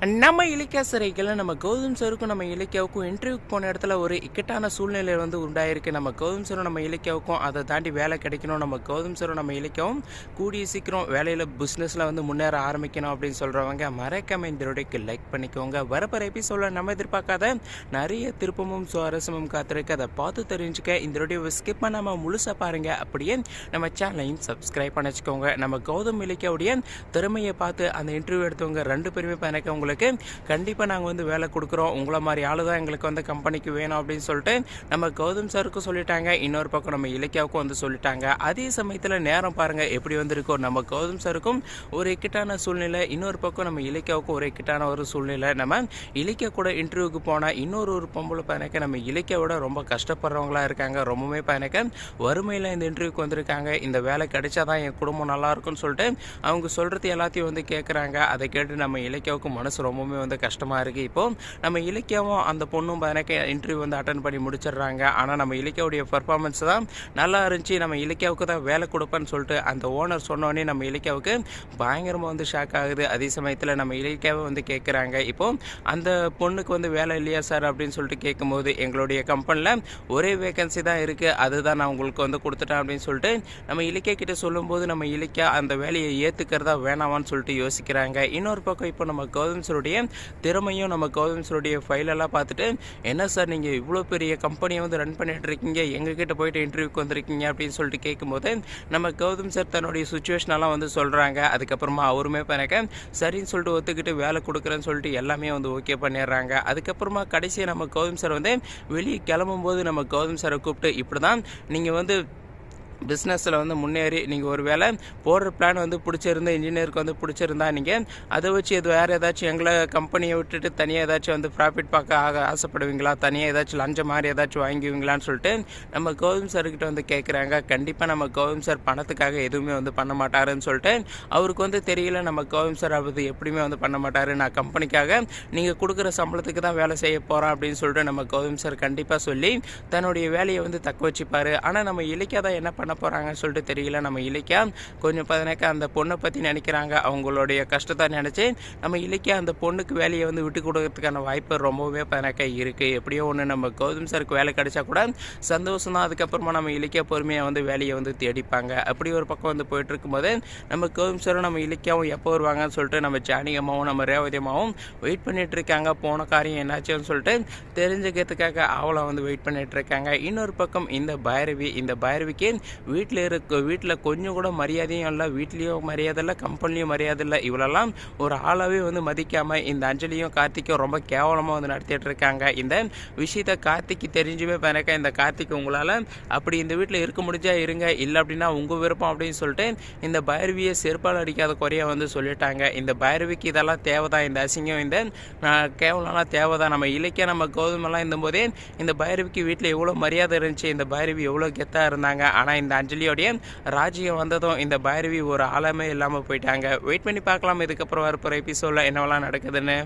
நம்ம இலக்கிய சிறைகளில் நம்ம கௌதம் சருக்கும் நம்ம இலக்கியாவுக்கும் இன்டர்வியூக்கு போன இடத்துல ஒரு இக்கட்டான சூழ்நிலை வந்து உண்டாயிருக்கு. நம்ம கௌதம் சரும் நம்ம இலக்கியாவுக்கும் அதை தாண்டி வேலை கிடைக்கணும். நம்ம கௌதம் சரும் நம்ம இலக்கியாவும் கூடிய சீக்கிரம் வேலையில் பிஸ்னஸில் வந்து முன்னேற ஆரம்பிக்கணும் அப்படின்னு சொல்கிறவங்க மறக்காம இந்த வீடியோக்கு லைக் பண்ணிக்கோங்க. வரப்போகிற எபிசோடில் நம்ம எதிர்பார்க்காத நிறைய திருப்பமும் சுவாரஸ்யமும் காத்திருக்கு. அதை பார்த்து தெரிஞ்சுக்க இந்த வீடியோவை ஸ்கிப் பண்ணாமல் முழுசாக பாருங்கள் அப்படியே நம்ம சேனலையும் சப்ஸ்கிரைப் பண்ண வச்சுக்கோங்க. நம்ம கௌதம் இலக்கியாவுடைய திறமையை பார்த்து அந்த இன்டர்வியூ எடுத்தவங்க ரெண்டு பேருமே எனக்கு உங்களுக்கு கண்டிப்பாக நாங்கள் வந்து வேலை கொடுக்குறோம். உங்களை மாதிரி ஆளு தான் எங்களுக்கு வந்து கம்பெனிக்கு வேணும் அப்படின்னு சொல்லிட்டு நம்ம கௌதம் சாருக்கும் சொல்லிட்டாங்க. இன்னொரு பக்கம் நம்ம இலக்கியாவுக்கும் வந்து சொல்லிட்டாங்க. அதே சமயத்தில் நேரம் பாருங்கள் எப்படி வந்திருக்கோம் நம்ம கௌதம் சாருக்கும் ஒரு இக்கட்டான சூழ்நிலை. இன்னொரு பக்கம் நம்ம இலக்கியாவுக்கும் ஒரு இக்கட்டான ஒரு சூழ்நிலை. நம்ம இலக்கியா கூட இன்டர்வியூக்கு போனால் இன்னொரு ஒரு பொம்பளை பையனுக்கு நம்ம இலக்கியாவோட ரொம்ப கஷ்டப்படுறவங்களா இருக்காங்க. ரொம்பவுமே பையனுக்கு வறுமையில் இந்த இன்டர்வியூக்கு வந்திருக்காங்க. இந்த வேலை கிடைச்சா தான் என் குடும்பம் நல்லா இருக்கும்னு சொல்லிட்டு அவங்க சொல்கிறது எல்லாத்தையும் வந்து கேட்குறாங்க அதை கேட்டு நம்ம இலக்கியாவுக்கு மனசு ரொம்பவுமே வந்து கஷ்டமாக இருக்குது இப்போது நம்ம இலக்கியாவும் அந்த பொண்ணும் பதினக்கு இன்டர்வியூ வந்து அட்டன் பண்ணி முடிச்சிடுறாங்க. ஆனால் நம்ம இலக்கியாவுடைய பர்ஃபார்மன்ஸ் தான் நல்லா இருந்துச்சு. நம்ம இலக்கியாவுக்கு தான் வேலை கொடுப்பேன்னு சொல்லிட்டு அந்த ஓனர் சொன்னோடனே நம்ம இலக்கியாவுக்கு பயங்கரமாக வந்து ஷாக் ஆகுது. அதே சமயத்தில் நம்ம இலக்கியாவை வந்து கேட்குறாங்க இப்போது அந்த பொண்ணுக்கு வந்து வேலை இல்லையா சார் அப்படின்னு சொல்லிட்டு கேட்கும்போது எங்களுடைய கம்பெனியில் ஒரே வேகன்சி தான் இருக்குது அதுதான் நான் உங்களுக்கு வந்து கொடுத்துட்டேன் அப்படின்னு சொல்லிட்டு நம்ம இலக்கிய கிட்ட சொல்லும்போது நம்ம இலக்கியா அந்த வேலையை ஏற்றுக்கிறதா வேணாமான்னு சொல்லிட்டு யோசிக்கிறாங்க. இன்னொரு பக்கம் இப்போ நம்ம கௌதம் சருடைய திறமையும் நம்ம கௌதம் ஃபைலெல்லாம் பார்த்துட்டு என்ன சார் நீங்கள் இவ்வளோ பெரிய கம்பெனியை வந்து ரன் பண்ணிட்டு இருக்கீங்க? எங்ககிட்ட போயிட்டு இன்டர்வியூக்கு வந்திருக்கீங்க? அப்படின்னு சொல்லிட்டு கேட்கும்போது நம்ம கௌதம் சார் தன்னுடைய சுச்சுவேஷனெல்லாம் வந்து சொல்கிறாங்க அதுக்கப்புறமா அவருமே எனக்கு சரின்னு சொல்லிட்டு ஒத்துக்கிட்டு வேலை கொடுக்குறேன்னு சொல்லிட்டு எல்லாமே வந்து ஓகே பண்ணிடுறாங்க. அதுக்கப்புறமா கடைசியாக நம்ம கௌதம் சார் வந்து வெளியே கிளம்பும்போது நம்ம கௌதம் சாரை கூப்பிட்டு இப்படி தான் நீங்கள் வந்து பிஸ்னஸில் வந்து முன்னேறி நீங்கள் ஒரு வேளை போடுற பிளான் வந்து பிடிச்சிருந்தா இன்ஜினியருக்கு வந்து பிடிச்சிருந்தா நீங்கள் அதை வச்சு இது வேறு ஏதாச்சும் எங்களை கம்பெனியை விட்டுட்டு தனியாக ஏதாச்சும் வந்து ப்ராஃபிட் பார்க்க ஆக ஆசைப்படுவீங்களா? தனியாக ஏதாச்சும் லஞ்சம் மாதிரி ஏதாச்சும் வாங்குவீங்களான்னு சொல்லிட்டு நம்ம கௌதம் சார்கிட்ட வந்து கேட்குறாங்க கண்டிப்பாக நம்ம கௌதம் சார் பணத்துக்காக எதுவுமே வந்து பண்ண மாட்டாருன்னு சொல்லிட்டு அவருக்கு வந்து தெரியல நம்ம கௌதம் சார் அது எப்படியுமே வந்து பண்ண மாட்டார். நான் கம்பெனிக்காக நீங்கள் கொடுக்குற சம்பளத்துக்கு தான் வேலை செய்ய போகிறோம் அப்படின்னு சொல்லிட்டு நம்ம கௌதம் சார் கண்டிப்பாக சொல்லி தன்னுடைய வேலையை வந்து தக்க வச்சுப்பார். ஆனால் நம்ம இலக்கியா தான் என்ன பண்ண போகிறாங்கன்னு சொல்லிட்டு தெரியல. நம்ம இலக்கியா கொஞ்சம் பதினக்க அந்த பொண்ணை பற்றி நினைக்கிறாங்க. அவங்களுடைய கஷ்டத்தை நினச்சி நம்ம இலக்கியா அந்த பொண்ணுக்கு வேலையை வந்து விட்டு கொடுக்கறதுக்கான வாய்ப்பு ரொம்பவே பதினக்க இருக்குது எப்படியோ ஒன்று நம்ம கௌதம் சாருக்கு வேலை கிடைச்சா கூட சந்தோஷம் தான். அதுக்கப்புறமா நம்ம இலக்கியா பொறுமையாக வந்து வேலையை வந்து தேடிப்பாங்க. அப்படி ஒரு பக்கம் வந்து போயிட்டு இருக்கும்போது நம்ம கௌதம் சாரும் நம்ம இலக்கியாவும் எப்போ வருவாங்கன்னு சொல்லிட்டு நம்ம ஜானி அம்மாவும் நம்ம ரேவதி அம்மாவும் வெயிட் பண்ணிட்டு இருக்காங்க. போன காரியம் என்னாச்சுன்னு சொல்லிட்டு தெரிஞ்சுக்கிறதுக்காக அவளை வந்து வெயிட் பண்ணிட்டு இருக்காங்க. இன்னொரு பக்கம் இந்த பைரவி இந்த பைரவிக்கு வீட்டில் இருக்க வீட்டில் கொஞ்சம் கூட மரியாதையும் இல்லை வீட்லேயும் மரியாதை இல்லை கம்பெனிலையும் மரியாதை இல்லை. இவளெல்லாம் ஒரு ஆளாகவே வந்து மதிக்காமல் இந்த அஞ்சலியும் கார்த்திக்கும் ரொம்ப கேவலமாக வந்து நடத்திட்டு இருக்காங்க. இந்த விஷயத்த கார்த்திக்கு தெரிஞ்சுமே பிறக்க இந்த கார்த்திக் உங்களால் அப்படி இந்த வீட்டில் இருக்க முடிஞ்சா இருங்க இல்லை அப்படின்னா உங்கள் விருப்பம் அப்படின்னு சொல்லிட்டு இந்த பைரவியை செருப்பால் அடிக்காத குறைய வந்து சொல்லிட்டாங்க. இந்த பைரவிக்கு இதெல்லாம் தேவைதான் இந்த அசிங்கம் இந்த கேவலம்லாம் தேவைதான். நம்ம இலக்கிய நம்ம கௌதமெல்லாம் இருந்தபோதே இந்த பைரவிக்கு வீட்டில் எவ்வளோ மரியாதை இருந்துச்சு இந்த பைரவி எவ்வளோ கெத்தாக இருந்தாங்க. ஆனால் இந்த இந்த அஞ்சலியோடைய ராஜ்யம் வந்ததும் இந்த பைரவி ஒரு ஆழமே இல்லாமல் போயிட்டாங்க. வெயிட் பண்ணி பார்க்கலாம். இதுக்கப்புறம் வரப்போகிற எபிசோடில் என்னவெல்லாம் நடக்குதுன்னு.